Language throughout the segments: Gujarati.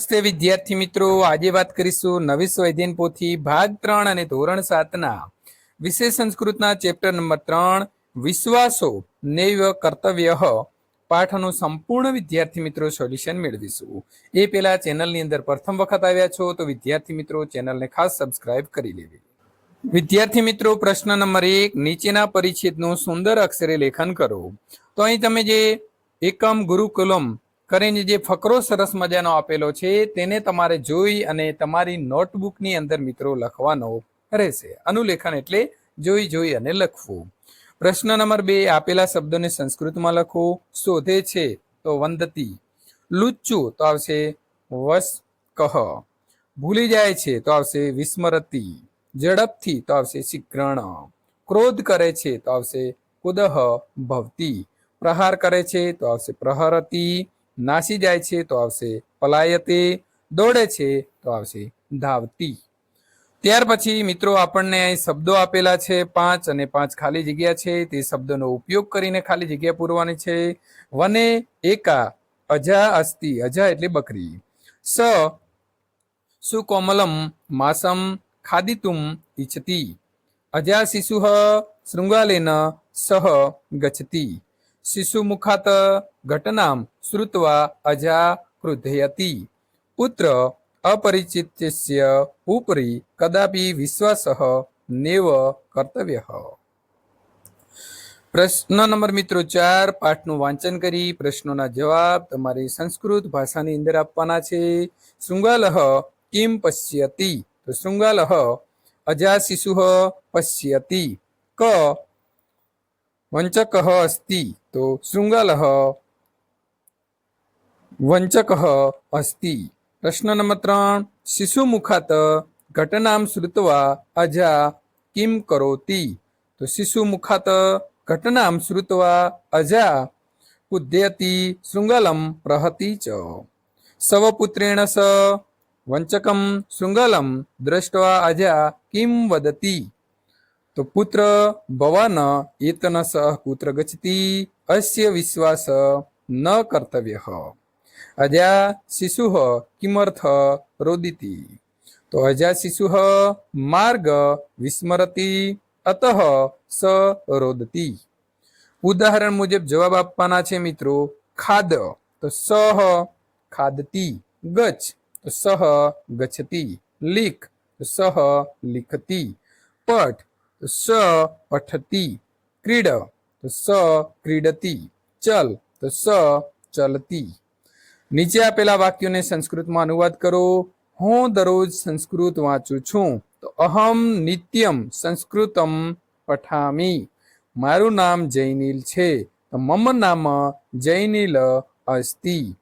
નમસ્તે વિદ્યાર્થી મિત્રો. આજે વાત કરીશું નવી સ્વૈધ્યન પોથી ભાગ ત્રણ અને ધોરણ સાતના. વિશેષ સંસ્કૃતના ચેપ્ટર નંબર ત્રણ, વિશ્વાસો નૈવ કર્તવ્ય પાઠનું સંપૂર્ણ વિદ્યાર્થી મિત્રો સોલ્યુશન મેળવીશું. એ પહેલા ચેનલની અંદર પ્રથમ વખત આવ્યા છો તો વિદ્યાર્થી મિત્રો ચેનલને ખાસ સબસ્ક્રાઇબ કરી લેવી. વિદ્યાર્થી મિત્રો, પ્રશ્ન નંબર એક, નીચેના પરિચ્છેદનું સુંદર અક્ષરે લેખન કરો. તો અહીં તમે જે એકમ ગુરુકુલમ કરીને જે ફકરો સરસ મજાનો આપેલો છે, તેને તમારે જોઈ અને તમારી નોટબુકની અંદર મિત્રો લખવાનો રહેશે. અનુલેખન એટલે જોઈ જોઈ અને લખવું. પ્રશ્ન નંબર બે, આપેલા શબ્દોને સંસ્કૃતમાં લખો. શોધે છે તો વંદતી. લુચ્ચુ તો આવશે વસ કહ ભૂલી જાય છે તો આવશે વિસ્મરતી. ઝડપથી તો આવશે શીઘ્રણ. ક્રોધ કરે છે તો આવશે કુદહ ભવતી પ્રહાર કરે છે તો આવશે પ્રહરતી. નાસી જાય છે તો આવશે પલાયતે, દોડે છે તો આવશે ધાવતી. ત્યાર પછી મિત્રો આપણને અહીં શબ્દો આપેલા છે, પાંચ અને પાંચ ખાલી જગ્યા છે, તે શબ્દોનો ઉપયોગ કરીને ખાલી જગ્યા પૂરવાની છે. વને, એકા, અજા, અસ્તિ, અજા એટલે બકરી. સ, સુકોમલમ, માસમ, ખાદિતુમ ઇચ્છતી અજા શિશુ શૃંગાલેન, સહ, ગચ્છતી. શિશુમુખાત ઘટનામ શ્રુત્વા અજા ક્રુધયતી પુત્ર અપરિચિત્યસ્ય ઉપરી કદાપી વિશ્વાસ નેવ કર્તવ્ય. પ્રશ્ન નંબર મિત્રો ચાર, પાઠનું વાંચન કરી પ્રશ્નોના જવાબ તમારી સંસ્કૃત ભાષાની અંદર આપવાના છે. શૃંગાલહ કિમ પશ્યતિ? તો શૃંગાલહ અજા શિશુ પશ્યતિ. ક વંચક અસ્તિ તો શૃંગાલ વંચક અસ્તિ પ્રશ્ન નંબર ત્રણ શિશુમુખાત ઘટનામ શ્રુતવા અજા કિમ કરોતી તો શિશુમુખાત ઘટનામ શ્રુતવા અજા ઉદ્યતી શૃંગલમ પ્રહતિ ચ સવપુત્રેણ સ વંચકમ શૃંગલમ દ્રષ્ટવા અજા કિમ વદતી તો પુત્ર ભવાન એતન સહ કુત્ર ગચતી અસ્ય વિશ્વાસ ન કર્તવ્ય. અજા શિશુ કિમર્થ રોદિતી. તો અજા શિશુ માર્ગ વિસ્મરતી, અતઃ સ રોદતી. ઉદાહરણ મુજબ જવાબ આપવાના છે મિત્રો, ખાદ. તો સહ ખાદતી ગચ તો સહ ગચતી લીખ. તો સહ લિખતી. પઠ. તો સ પઠતી, ક્રીડ, તો સ ક્રીડતી, ચલ, તો સ ચલતી. નીચે આપેલા વાક્યોને સંસ્કૃતમાં અનુવાદ કરો. હું દરરોજ સંસ્કૃત વાંચું છું. તો અહમ નિત્યમ સંસ્કૃતમ પઠામી. મારું નામ જૈનિલ છે. તો મમ નામ જૈનિલ અસ્તિ.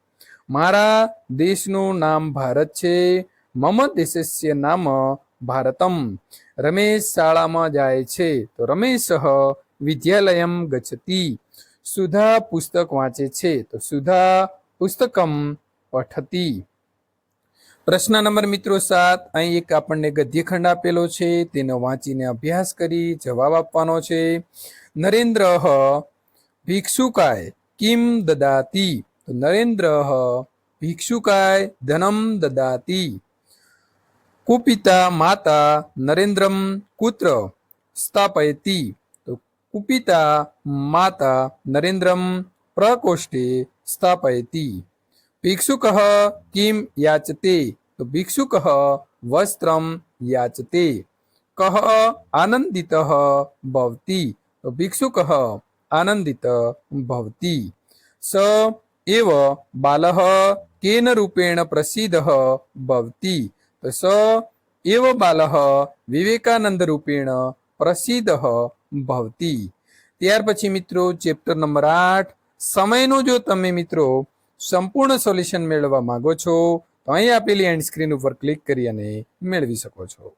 મારા દેશનું નામ ભારત છે. મમ દેશસ્ય નામ ભારતમ. રમેશ શાળામાં જાય છે. તો રમેશ વિદ્યાલયમ ગચ્છતી. સુધા પુસ્તક વાંચે છે. તો સુધા પુસ્તકમ પઠતી. પ્રશ્ન નંબર મિત્રો સાત, અહીં એક આપણને ગદ્યખંડ આપેલો છે. તેનો વાંચીને અભ્યાસ કરી જવાબ આપવાનો છે. નરેન્દ્ર ભિક્ષુકાય કિમ દદાતી. તો નરેન્દ્ર ભિક્ષુકાય ધનમ દદાતી. કુપિતા માતા નરેન્દ્રમ કુત્ર સ્થાપયતી. તો કુપિતા માતા નરેન્દ્રમ પ્રકોષ્ઠે સ્થાપયતી. ભિક્ષુક કિમ યાચતે? તો ભિક્ષુક વસ્ત્રમ યાચતે. કહ આનંદિત ભવતી. તો ભિક્ષુક આનંદિત ભવતી. સ એવ બાલ કેન રૂપેણ પ્રસિદ્ધ ભવતી. તો સ એવ બાલહ વિવેકાનંદ રૂપેણ પ્રસિદ્ધ ભવતી ત્યાર પછી મિત્રો ચેપ્ટર નંબર આઠ સમયનું જો તમે મિત્રો સંપૂર્ણ સોલ્યુશન મેળવવા માંગો છો તો અહીં આપેલી એન્ડ સ્ક્રીન ઉપર ક્લિક કરી અને મેળવી શકો છો